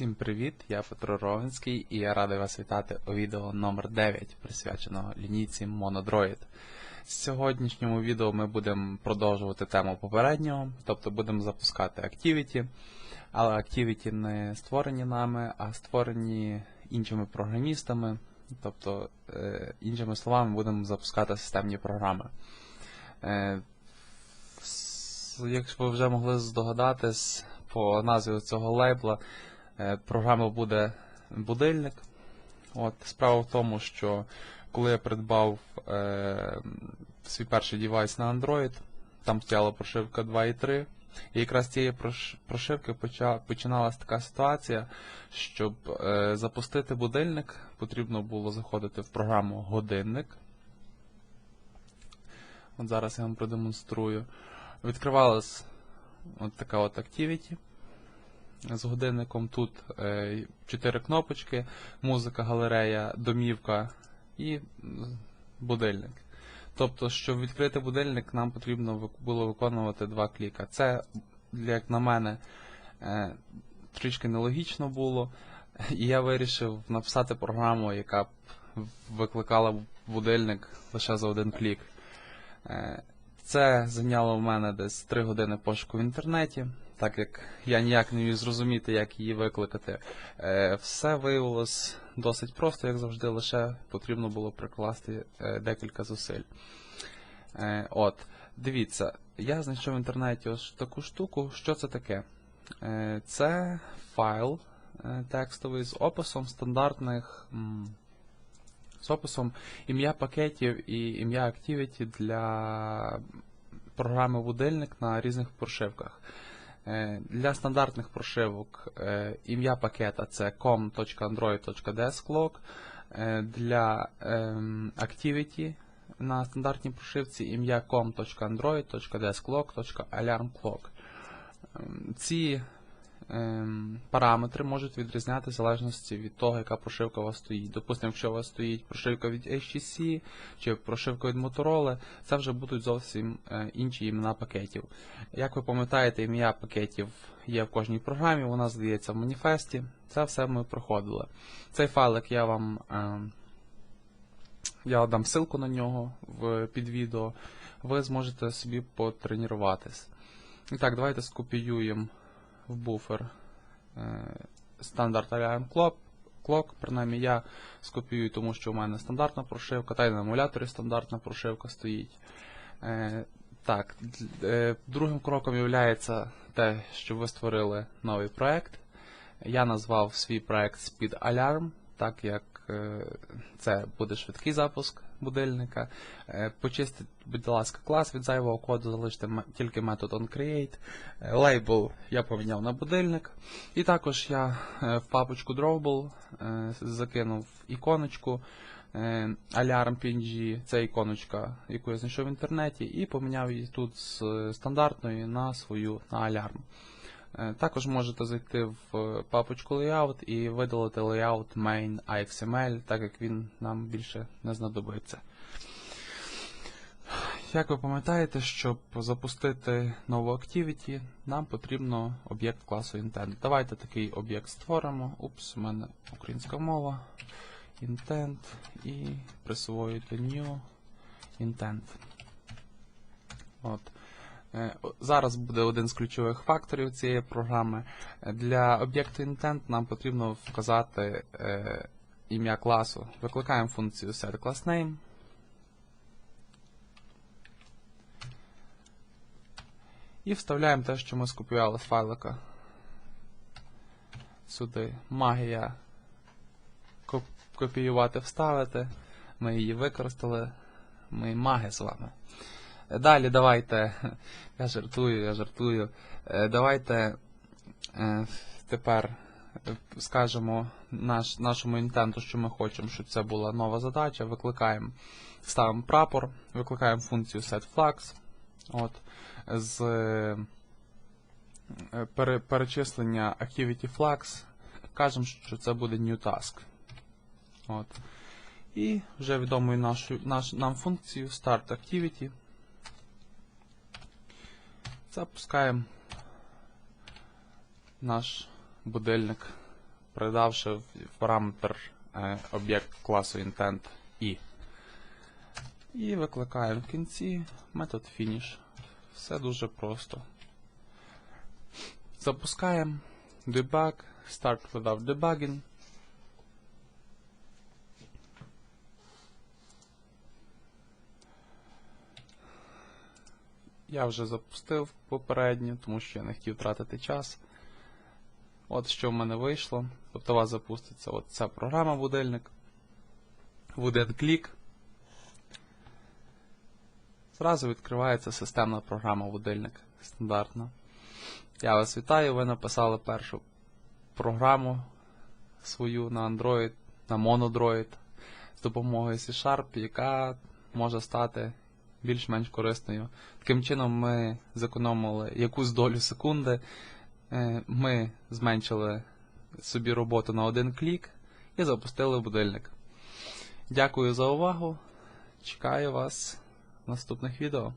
Всім привіт! Я Петро Ровенський і я радий вас вітати у відео номер 9 присвяченого лінійці Monodroid. В сьогоднішньому відео ми будемо продовжувати тему попереднього, тобто будемо запускати Activity, але Activity не створені нами, а створені іншими програмістами, тобто, е, іншими словами, будемо запускати системні програми. Е, с- Як ви вже могли здогадатись по назві цього лейбла, програма буде будильник. От, справа в тому, що коли я придбав е, свій перший девайс на Android, там стояла прошивка 2.3, і якраз з цієї прошивки починалася така ситуація, щоб е, запустити будильник, потрібно було заходити в програму годинник. От зараз я вам продемонструю. Відкривалась от така от Activity з годинником. Тут е, чотири кнопочки, музика, галерея, домівка і будильник. Тобто, щоб відкрити будильник, нам потрібно було виконувати два кліка. Це, як на мене, е, трішки нелогічно було. І я вирішив написати програму, яка б викликала будильник лише за один клік. Е, Це зайняло в мене десь 3 години пошуку в інтернеті, так як я ніяк не міг зрозуміти, як її викликати. Е, Все виявилось досить просто, як завжди, лише потрібно було прикласти е, декілька зусиль. Е, От, дивіться, я знайшов в інтернеті ось таку штуку. Що це таке? Це файл текстовий з описом стандартних. з описом ім'я пакетів і ім'я Activity для програми будильник на різних прошивках. Е, Для стандартних прошивок е, ім'я пакета це com.android.desklog. Е, Для ем, Activity на стандартній прошивці ім'я com.android.desklog.alarmclock. Ем, Ці параметри можуть відрізнятися в залежності від того, яка прошивка у вас стоїть. Допустимо, якщо у вас стоїть прошивка від HTC чи прошивка від Motorola, це вже будуть зовсім е, інші імена пакетів. Як ви пам'ятаєте, ім'я пакетів є в кожній програмі, вона здається в маніфесті. Це все ми проходили. Цей файлик я вам. ем, я дам ссылку на нього під відео. Ви зможете собі потренуватись. І так, давайте скопіюємо в буфер е, стандарт Clock. Clock. Принаймні я скопіюю, тому що у мене стандартна прошивка, та й на емуляторі стандартна прошивка стоїть. Е, так, е, другим кроком є те, що ви створили новий проект. Я назвав свій проект Speed Alarm, так як е, це буде швидкий запуск будильника. Е, Почистіть, будь ласка, клас від зайвого коду, залиште тільки метод onCreate. Е, Лейбл я поміняв на будильник. І також я в папочку Drawable закинув іконочку е, Alarm PNG, це іконочка, яку я знайшов в інтернеті, і поміняв її тут з стандартної на свою на Alarm. Е, Також можете зайти в е, папочку Layout і видалити layout main AXML, так як він нам більше не знадобиться. Як ви пам'ятаєте, щоб запустити нову Activity, нам потрібно об'єкт класу Intent. Давайте такий об'єкт створимо. Упс, у мене українська мова. Intent і присвоїти new intent. От. Е, Зараз буде один з ключових факторів цієї програми. Е, Для об'єкту intent нам потрібно вказати е, ім'я класу. Викликаємо функцію setClassName. І вставляємо те, що ми скопіювали з файлика. Сюди магія копіювати, вставити. Ми її використали. Ми маги з вами. Е, Далі давайте. Я жартую, я жартую. Е, Давайте е, тепер скажемо наш, нашому інтенту, що ми хочемо, щоб це була нова задача. Викликаємо, ставимо прапор, викликаємо функцію setFlags. От, з пере, перечислення Activity Flags кажемо, що це буде New Task. От. І вже відомою нашу, наш, нам функцію Start Activity. Запускаємо наш будильник передавши в в параметр е, об'єкт класу intent i. І викликаємо в кінці метод finish. Все дуже просто. Запускаємо debug, start without debugging. Я вже запустив попередньо, тому що я не хотів тратити час. От що в мене вийшло. Тобто у вас запуститься от ця програма будильник. В один клік. Зразу відкривається системна програма будильник стандартна. Я вас вітаю, ви написали першу програму свою на Android, на Monodroid з допомогою C-Sharp, яка може стати більш-менш корисною. Таким чином ми зекономили якусь долю секунди, е, ми зменшили собі роботу на один клік і запустили будильник. Дякую за увагу. Чекаю вас в наступних відео.